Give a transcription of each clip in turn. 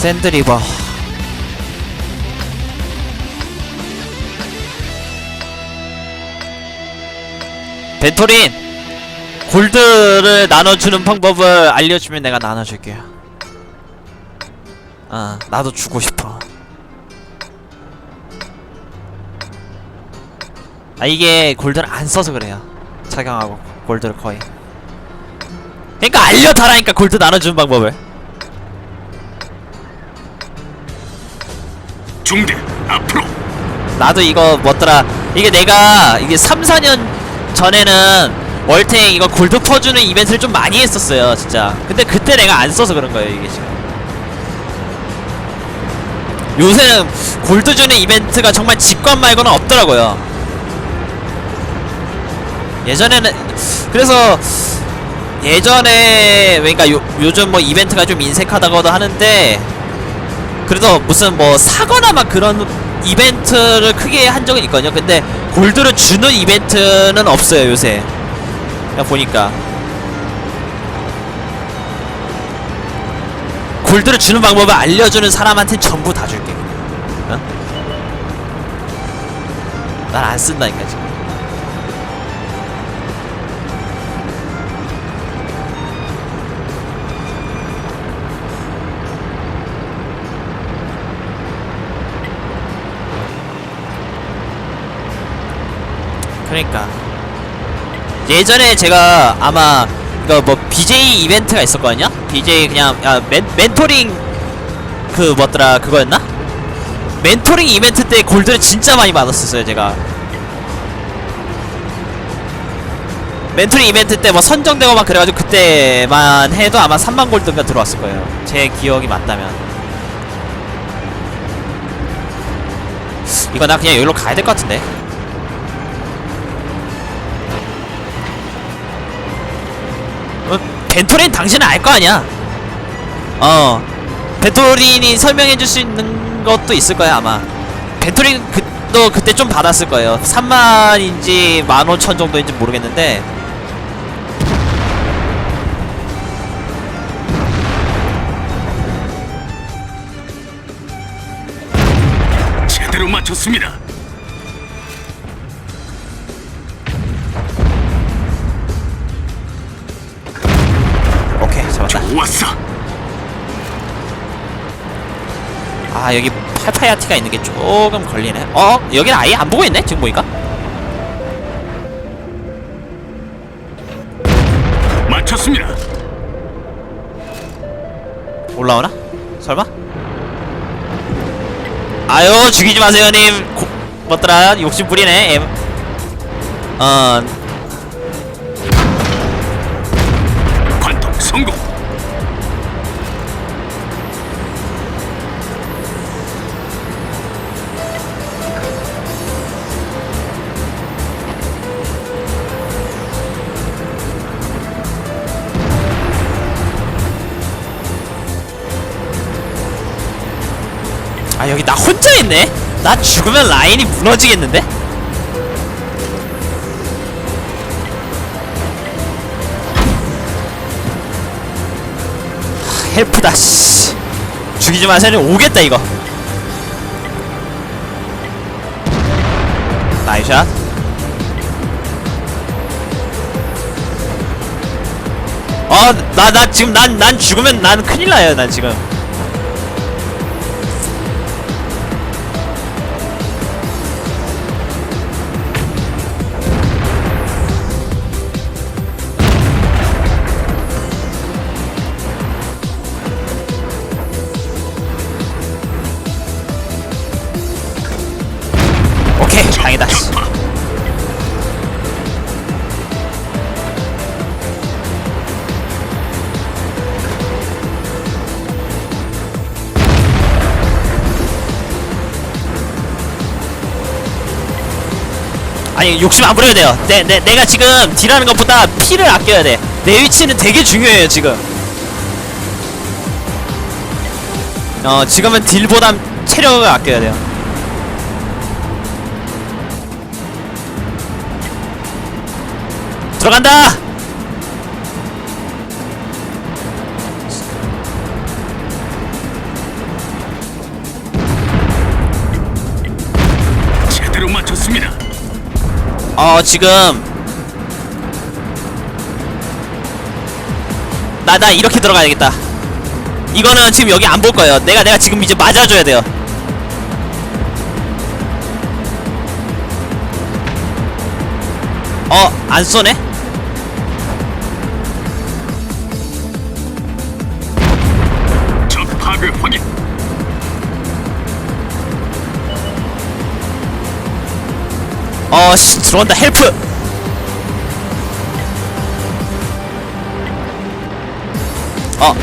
샌드리버. 벤토린 골드를 나눠주는 방법을 알려주면 내가 나눠줄게요. 아 나도 주고 싶어. 아 이게 골드를 안 써서 그래요. 착용하고 골드를 거의. 그러니까 알려달라니까 골드 나눠주는 방법을 중대 앞으로. 나도 이거 뭐더라 이게 내가 이게 3, 4년 전에는 월탱 이거 골드 퍼주는 이벤트를 좀 많이 했었어요 진짜. 근데 그때 내가 안 써서 그런 거예요 이게 지금. 요새는 골드 주는 이벤트가 정말 직관 말고는 없더라고요. 예전에는 그래서 예전에 그러니까 요, 요즘 뭐 이벤트가 좀 인색하다고도 하는데 그래도 무슨 뭐 사거나 막 그런 이벤트를 크게 한 적은 있거든요. 근데 골드를 주는 이벤트는 없어요 요새. 보니까 골드를 주는 방법을 알려주는 사람한테 전부 다 줄게. 어? 난안 쓴다니까 지금. 그러니까 예전에 제가 아마 이거 뭐 BJ 이벤트가 있었거든요. BJ 그냥 야, 멘, 멘토링 그 뭐더라 그거였나? 멘토링 이벤트 때 골드를 진짜 많이 받았었어요 제가. 멘토링 이벤트 때 뭐 선정되고 막 그래가지고 그때만 해도 아마 3만 골드가 들어왔을 거예요. 제 기억이 맞다면. 이거 나 그냥 여기로 가야 될 것 같은데. 벤토린 당신은 알 거 아니야. 어, 벤토린이 설명해줄 수 있는 것도 있을 거야 아마. 벤토린 그도 그때 좀 받았을 거예요. 3만인지 15,000 정도인지 모르겠는데. 제대로 맞췄습니다. 좋았어. 아 여기 팔파야티가 있는 게 조금 걸리네. 어 여기는 아예 안 보고 있네 지금 보니까. 맞췄습니다. 올라오나? 설마? 아유 죽이지 마세요 님 고, 뭐더라 욕심 부리네 엠. 어 관통 성공. 아 여기 나 혼자 있네? 나 죽으면 라인이 무너지겠는데? 하, 헬프다 씨. 죽이지 마세요. 오겠다 이거. 나이샷. 어나 나 지금 난 난 죽으면 난 큰일 나요 난 지금 아니 욕심 안 부려야 돼요 내, 내, 내가 지금 딜하는 것보다 피를 아껴야 돼내 위치는 되게 중요해요 지금 어 지금은 딜보다 체력을 아껴야 돼요 들어간다! 제대로 맞췄습니다. 어 지금. 나나 이렇게 들어가야겠다. 이거는 지금 여기 안 볼 거예요. 내가 내가 지금 이제 맞아줘야 돼요. 어 안 쏘네 들어온다. 헬프! 어.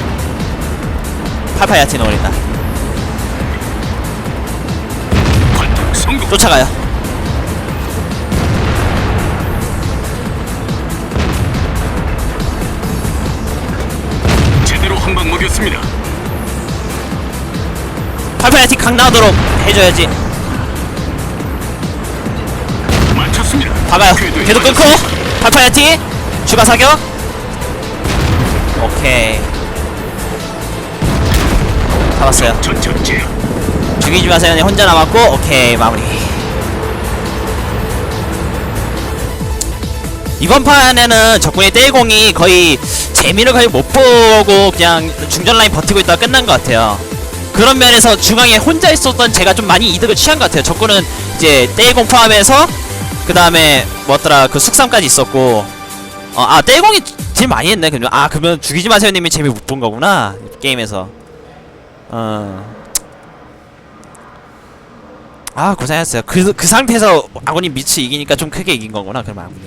관통 성공. 쫓아가요. 제대로 한 방 먹였습니다. 팔파야티 각 나오도록 해줘야지 박아요. 궤도에 계속 끊고. 팔파야티. 추가 사격. 오케이. 잡았어요. 죽이지 마세요. 네, 혼자 남았고. 오케이 마무리. 이번 판에는 적군의 떼공이 거의 재미를 거의 못 보고 그냥 중전 라인 버티고 있다가 끝난 것 같아요. 그런 면에서 중앙에 혼자 있었던 제가 좀 많이 이득을 취한 것 같아요. 적군은 이제 떼공 포함해서 그 다음에 뭐더라 그 숙삼까지 있었고. 어, 아 떼공이 제일 많이 했네 그러면 아 그러면 죽이지 마세요 님이 재미 못 본 거구나 게임에서. 어. 아 고생했어요. 그, 그 상태에서 아군이 미츠 이기니까 좀 크게 이긴 거구나 그럼 아군이